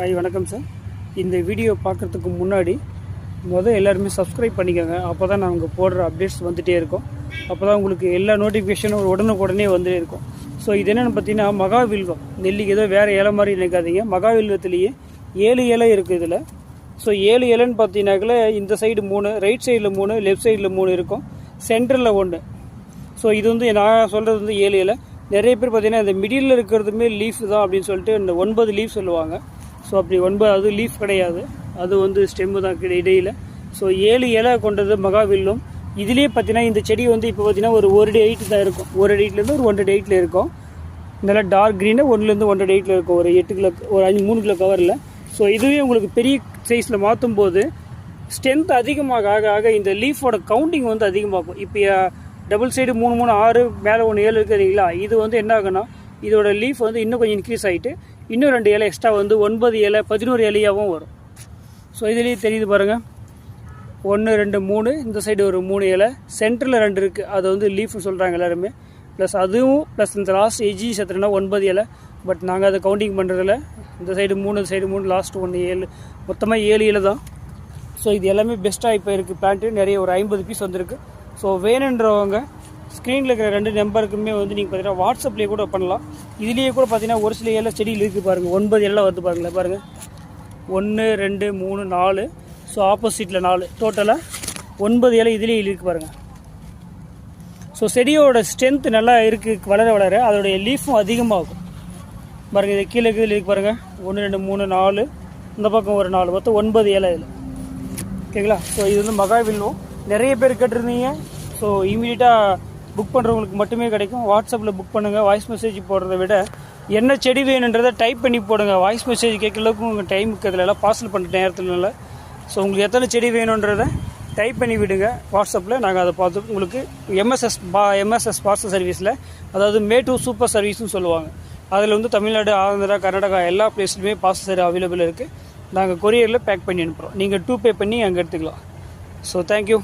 Hi வணக்கம் sir. இந்த video பார்க்குறதுக்கு முன்னாடி முதல் எல்லாருமே சப்ஸ்கிரைப் பண்ணிக்கோங்க. அப்போ தான் நாங்கள் போடுற அப்டேட்ஸ் வந்துகிட்டே இருக்கும். அப்போ தான் உங்களுக்கு எல்லா நோட்டிஃபிகேஷனும் உடனுக்குடனே வந்துட்டே இருக்கும். ஸோ இது என்னென்னு பார்த்தீங்கன்னா மகாவில்வம். நெல்லிக்கு ஏதோ வேறு இலை மாதிரி நினைக்காதீங்க. மகாவில்வத்துலேயே ஏழு இலை இருக்குது இதில். ஸோ ஏழு இலைன்னு பார்த்தீங்கன்னாக்கில் இந்த சைடு மூணு ரைட் சைடில் மூணு லெஃப்ட் சைடில் மூணு இருக்கும். சென்டரில் ஒன்று ஸோ இது வந்து நான் சொல்கிறது வந்து ஏழு இலை. நிறைய பேர் பார்த்தீங்கன்னா இந்த மிடில் இருக்கிறதுமே லீஃப் தான் அப்படின்னு சொல்லிட்டு இந்த ஒன்பது லீஃப் சொல்லுவாங்க. ஸோ அப்படி ஒன்பது அது லீஃப் கிடையாது. அது வந்து ஸ்டெம்மு தான் கிடை- இடையில். ஸோ ஏழு இலை கொண்டது மகாவில்லும் இதுலேயே பார்த்தீங்கன்னா இந்த செடி வந்து இப்போ பார்த்தீங்கன்னா ஒரு ஒரு அடி ஹைட்டு தான் இருக்கும். ஒரு அடி ஒரு ஒன்றரை டேட்டில் இருக்கும். நல்லா டார்க் க்ரீனு ஒன்றுலேருந்து ஒன்றரை டேட்டில் இருக்கும். ஒரு எட்டு கிலோ ஒரு அஞ்சு மூணு கிலோ கவரில் ஸோ இதுவே உங்களுக்கு பெரிய சைஸில் மாற்றும் போது ஸ்ட்ரென்த் அதிகமாக ஆக ஆக இந்த லீஃபோட கவுண்டிங் வந்து அதிகமாகும். இப்போ டபுள் சைடு மூணு மூணு ஆறு மேலே ஒன்று ஏழு இருக்குது இல்லைங்களா? இது வந்து என்ன ஆகுனா இதோட லீஃப் வந்து இன்னும் கொஞ்சம் இன்க்ரீஸ் ஆகிட்டு இன்னும் ரெண்டு இலை எக்ஸ்ட்ரா வந்து ஒன்பது இலை பதினோரு இலையாகவும் வரும். ஸோ இதுலேயே தெரியுது பாருங்கள் ஒன்று ரெண்டு மூணு இந்த சைடு ஒரு மூணு இலை சென்டரில் ரெண்டு இருக்குது அது வந்து லீஃப்னு சொல்கிறாங்க எல்லாருமே. ப்ளஸ் அதுவும் ப்ளஸ் இந்த லாஸ்ட் எஜி சத்துனா ஒன்பது இலை. பட் நாங்கள் அதை கவுண்டிங் பண்ணுறதில்ல இந்த சைடு மூணு இந்த சைடு மூணு லாஸ்ட் ஒன்று ஏழு. மொத்தமாக ஏழு இலை தான். ஸோ இது எல்லாமே பெஸ்ட்டாக இப்போ இருக்குது பிளான்ட்டு நிறைய ஒரு ஐம்பது பீஸ் வந்திருக்கு. ஸோ வேணுன்றவங்க ஸ்க்ரீனில் இருக்கிற ரெண்டு நம்பருக்குமே வந்து நீங்கள் பார்த்தீங்கன்னா வாட்ஸ்அப்லேயே கூட பண்ணலாம். இதுலேயே கூட பார்த்தீங்கன்னா ஒரு சில இலை செடியில் இருக்குது பாருங்கள் ஒன்பது எல்லாம் வருது பாருங்களேன் பாருங்கள் ஒன்று ரெண்டு மூணு நாலு. ஸோ ஆப்போசிட்டில் நாலு. டோட்டலாக ஒன்பது இலை இதுலேயே இருக்குது பாருங்கள் ஸோ செடியோட ஸ்ட்ரென்த் நல்லா இருக்குது வளர வளர. அதோடைய லீஃபும் அதிகமாகும். பாருங்கள் இது கீழே கீழே இருக்கு பாருங்கள் ஒன்று ரெண்டு மூணு நாலு. இந்த பக்கம் ஒரு நாலு மொத்தம் ஒன்பது இலை இதில். ஓகேங்களா? ஸோ இது வந்து மகா வில்லும் நிறைய பேர் கேட்டிருந்தீங்க. ஸோ இமீடியட்டாக புக் பண்ணுறவங்களுக்கு மட்டுமே கிடைக்கும். வாட்ஸ்அப்பில் புக் பண்ணுங்கள் வாய்ஸ் மெசேஜ் போடுறத விட என்ன செடி வேணுன்றதை டைப் பண்ணி போடுங்க. வாய்ஸ் மெசேஜ் கேட்கறதுக்கு உங்கள் டைமுக்கு அதில் எல்லாம் பார்சல் பண்ணுற நேரத்துல ஸோ உங்களுக்கு எத்தனை செடி வேணுன்றதை டைப் பண்ணி விடுங்க. வாட்ஸ்அப்பில் நாங்கள் அதை பார்த்து உங்களுக்கு எம்எஸ்எஸ் பா எம்எஸ்எஸ் பார்சல் சர்வீஸில் அதாவது மே சூப்பர் சர்வீஸ்னு சொல்லுவாங்க. அதில் வந்து தமிழ்நாடு ஆந்திரா கர்நாடகா எல்லா பிளேஸ்லையுமே பார்சல் சர்வீஸ் அவைலபிள் இருக்குது நாங்கள் கொரியரில் பேக் பண்ணி அனுப்புகிறோம் நீங்கள் டூ பே பண்ணி அங்கே எடுத்துக்கலாம். So thank you